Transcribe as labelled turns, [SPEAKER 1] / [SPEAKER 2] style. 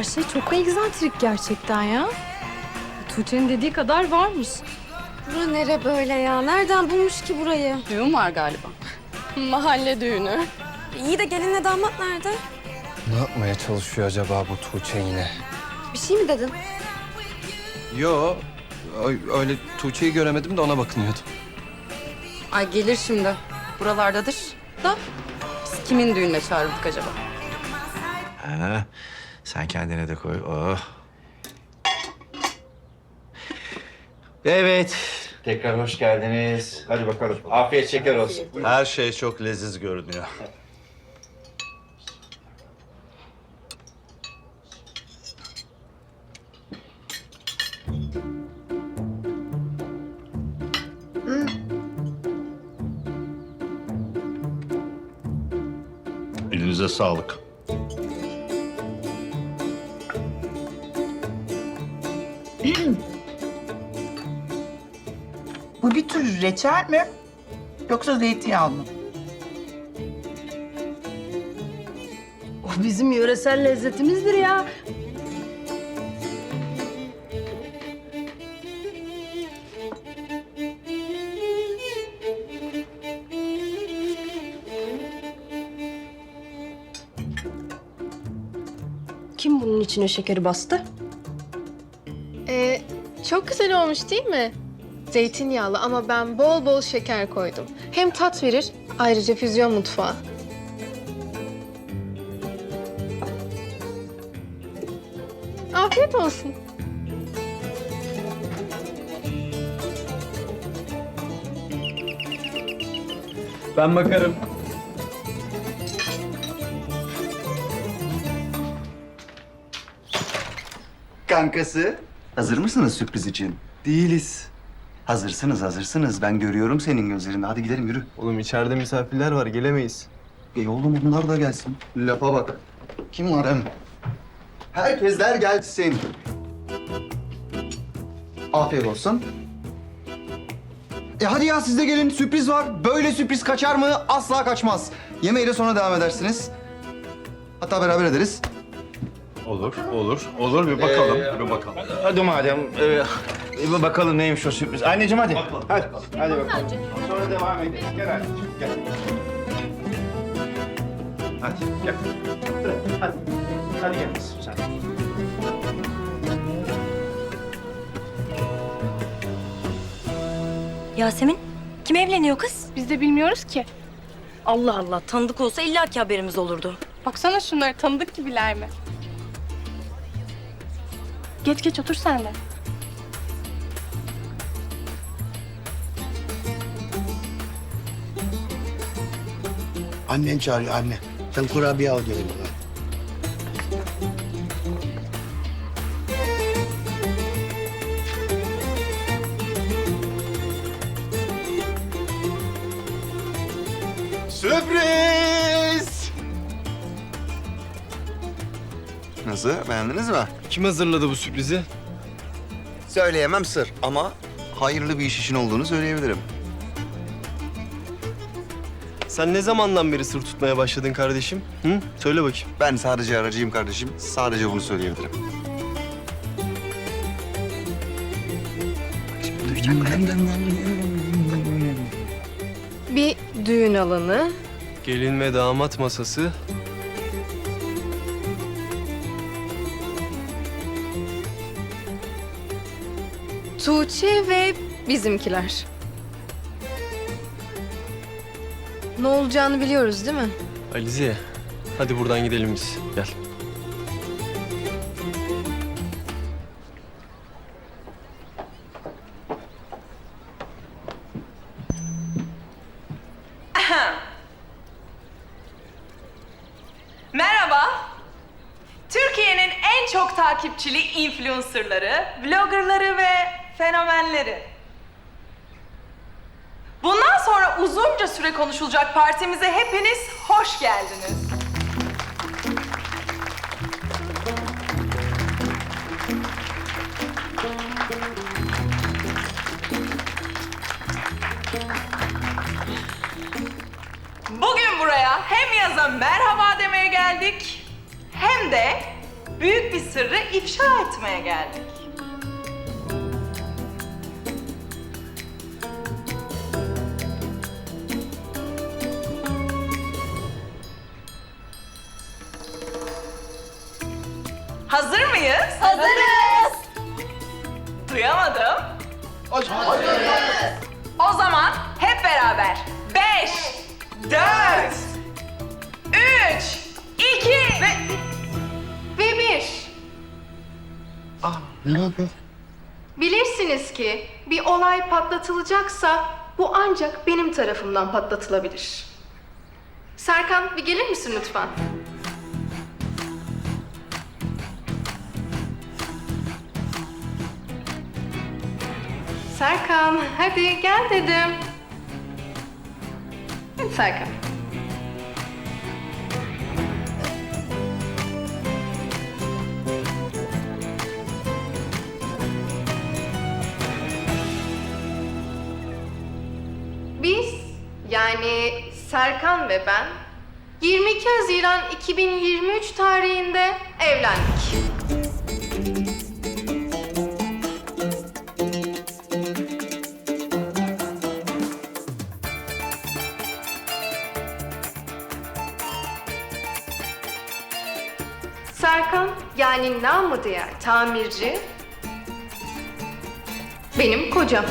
[SPEAKER 1] Her şey çok egzantrik gerçekten ya. Tuğçe'nin dediği kadar varmış.
[SPEAKER 2] Bura nere böyle ya? Nereden bulmuş ki burayı?
[SPEAKER 3] Düğün var galiba. Mahalle düğünü.
[SPEAKER 2] İyi de gelinle damat nerede?
[SPEAKER 4] Ne yapmaya çalışıyor acaba bu Tuğçe yine?
[SPEAKER 2] Bir şey mi dedin?
[SPEAKER 4] Yo, ö- öyle Tuğçe'yi göremedim de ona bakınıyordum.
[SPEAKER 3] Ay gelir şimdi. Buralardadır. Da biz kimin düğününe çağırdık acaba?
[SPEAKER 5] Ha, sen kendine de koy. Oh. Evet. Tekrar hoş geldiniz. Hadi bakalım. Afiyet şeker olsun. Her şey çok leziz görünüyor. Elinize sağlık.
[SPEAKER 6] Bu bir tür reçel mi? Yoksa zeytinyağlı mı?
[SPEAKER 1] O bizim yöresel lezzetimizdir ya. Kim bunun içine şekeri bastı?
[SPEAKER 7] Çok güzel olmuş değil mi? Zeytinyağlı ama ben bol bol şeker koydum. Hem tat verir, ayrıca füzyon mutfağı. Afiyet olsun.
[SPEAKER 4] Ben bakarım.
[SPEAKER 8] Kankası, hazır mısınız sürpriz için?
[SPEAKER 4] Değiliz.
[SPEAKER 8] Hazırsınız, hazırsınız. Ben görüyorum senin gözlerinde. Hadi gidelim yürü.
[SPEAKER 4] Oğlum içeride misafirler var, gelemeyiz.
[SPEAKER 8] E oğlum bunlar da gelsin. Lafa bak. Kim var hem? Herkesler gelsin. Afiyet olsun. E hadi ya siz de gelin. Sürpriz var. Böyle sürpriz kaçar mı? Asla kaçmaz. Yemeğe de sonra devam edersiniz. Hatta beraber ederiz.
[SPEAKER 5] Olur, olur, olur. Bir bakalım, bir bakalım. Hadi madem, e, bir bakalım neymiş o sürpriz. Anneciğim hadi. Hadi, hadi bakalım. Sonra devam ederiz. Gel anneciğim, gel. Hadi, gel. Hadi, hadi gel kızım sen.
[SPEAKER 9] Yasemin, kim evleniyor kız?
[SPEAKER 7] Biz de bilmiyoruz ki.
[SPEAKER 9] Allah Allah, tanıdık olsa illaki haberimiz olurdu.
[SPEAKER 7] Baksana şunları, tanıdık gibiler mi? Geç geç otur sen de.
[SPEAKER 10] Annen çağırıyor anne. Sen kurabiye al gelin bana.
[SPEAKER 8] Sürpriz! Nasıl? Beğendiniz mi?
[SPEAKER 4] Kim hazırladı bu sürprizi?
[SPEAKER 8] Söyleyemem sır ama hayırlı bir iş için olduğunu söyleyebilirim.
[SPEAKER 4] Sen ne zamandan beri sır tutmaya başladın kardeşim? Hı? Söyle bakayım.
[SPEAKER 8] Ben sadece aracıyım kardeşim. Sadece bunu söyleyebilirim.
[SPEAKER 7] Bir düğün alanı,
[SPEAKER 4] Gelin ve damat masası.
[SPEAKER 7] Tuğçe ve bizimkiler. Ne olacağını biliyoruz değil mi?
[SPEAKER 4] Alize, hadi buradan gidelim biz. Gel.
[SPEAKER 11] Merhaba. Türkiye'nin en çok takipçili influencerları, vloggerları ve fenomenleri. Bundan sonra uzunca süre konuşulacak partimize hepiniz hoş geldiniz. Bugün buraya hem yaza merhaba demeye geldik hem de büyük bir sırrı ifşa etmeye geldik. Hazır mıyız? Hazırız. Duyamadım. O zaman hep beraber. Beş, dört, üç, iki ve...
[SPEAKER 7] Ve bir.
[SPEAKER 10] Ne yapıyor?
[SPEAKER 7] Bilirsiniz ki bir olay patlatılacaksa bu ancak benim tarafımdan patlatılabilir. Serkan bir gelir misin lütfen? Serkan hadi gel dedim. Hadi Serkan. Biz yani Serkan ve ben 22 Haziran 2023 tarihinde evlendik. Serkan yani namı diğer tamirci benim kocam.